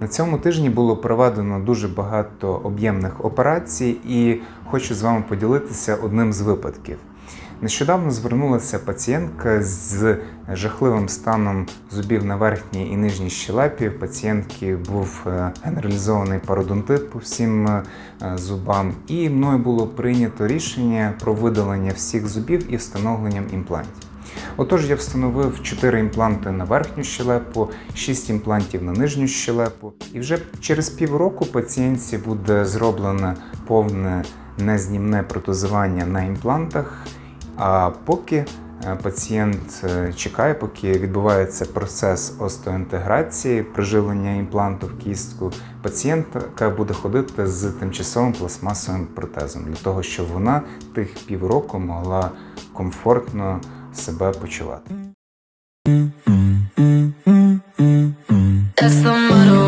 На цьому тижні було проведено дуже багато об'ємних операцій, і хочу з вами поділитися одним з випадків. Нещодавно звернулася пацієнтка з жахливим станом зубів на верхній і нижній щелепі. Пацієнтки був е, генералізований пародонтит по всім е, зубам, і мною було прийнято рішення про видалення всіх зубів і встановленням імплантів. Отож, я встановив 4 імпланти на верхню щелепу, 6 імплантів на нижню щелепу. І вже через півроку пацієнтці буде зроблено повне незнімне протезування на імплантах. А поки е, пацієнт е, чекає, поки відбувається процес остеоінтеграції, приживлення імпланту в кістку, пацієнтка буде ходити з тимчасовим пластмасовим протезом для того, щоб вона тих півроку могла комфортно себе почувати. That's the motto.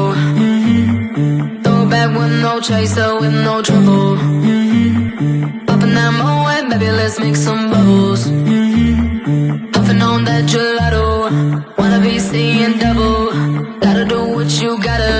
Throw back with no chaser, with no trouble. Popping that moe, baby, let's make some bubbles. Puffing on that gelato. Wanna be seeing double. Gotta do what you gotta.